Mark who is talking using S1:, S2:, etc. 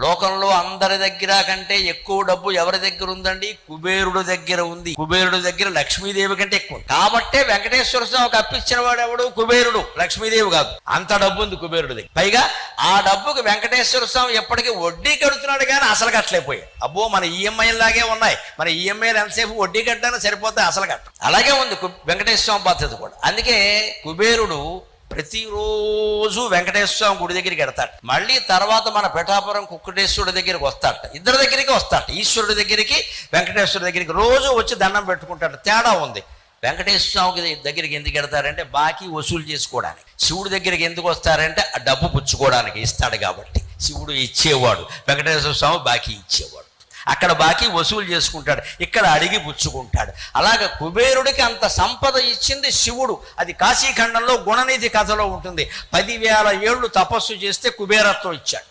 S1: లోకంలో అందరి దగ్గర కంటే ఎక్కువ డబ్బు ఎవరి దగ్గర ఉందండి? కుబేరుడు దగ్గర ఉంది. కుబేరుడు దగ్గర లక్ష్మీదేవి కంటే ఎక్కువ. కాబట్టే వెంకటేశ్వర స్వామికి అప్పించిన వాడు ఎవడు? కుబేరుడు. లక్ష్మీదేవి కాదు. అంత డబ్బు ఉంది కుబేరుడు దగ్గర. పైగా ఆ డబ్బుకి వెంకటేశ్వర స్వామి ఎప్పటికీ వడ్డీ కడుతున్నాడు కానీ అసలు కట్టలేకపోయాయి అబ్బో మన ఈఎంఐ లాగే ఉన్నాయి. మన ఈఎంఐలు ఎంతసేపు వడ్డీ కట్టడానికి సరిపోతే అసలు కట్ట అలాగే ఉంది వెంకటేశ్వర స్వామి బాధ్యత కూడా. అందుకే కుబేరుడు ప్రతిరోజు వెంకటేశ్వర స్వామి గుడి దగ్గరికి వెడతాడు మళ్ళీ తర్వాత మన పెటాపురం కుక్కటేశ్వరుడి దగ్గరికి వస్తాడట. ఇద్దరి దగ్గరికి వస్తాడట. ఈశ్వరుడి దగ్గరికి వెంకటేశ్వరుడి దగ్గరికి రోజు వచ్చి దండం పెట్టుకుంటాడు. తేడా ఉంది. వెంకటేశ్వర స్వామికి దగ్గరికి ఎందుకు వెడతారంటే బాకీ వసూలు చేసుకోవడానికి. శివుడి దగ్గరికి ఎందుకు వస్తారంటే ఆ డబ్బు పుచ్చుకోవడానికి ఇస్తాడు కాబట్టి. శివుడు ఇచ్చేవాడు. వెంకటేశ్వర స్వామి బాకీ ఇచ్చేవాడు. అక్కడ బాకీ వసూలు చేసుకుంటాడు. ఇక్కడ అడిగి పుచ్చుకుంటాడు. అలాగ కుబేరుడికి అంత సంపద ఇచ్చింది శివుడు. అది కాశీఖండంలో గుణనిధి కథలో ఉంటుంది. పదివేల ఏళ్ళు తపస్సు చేస్తే కుబేరత్వం ఇచ్చాడు.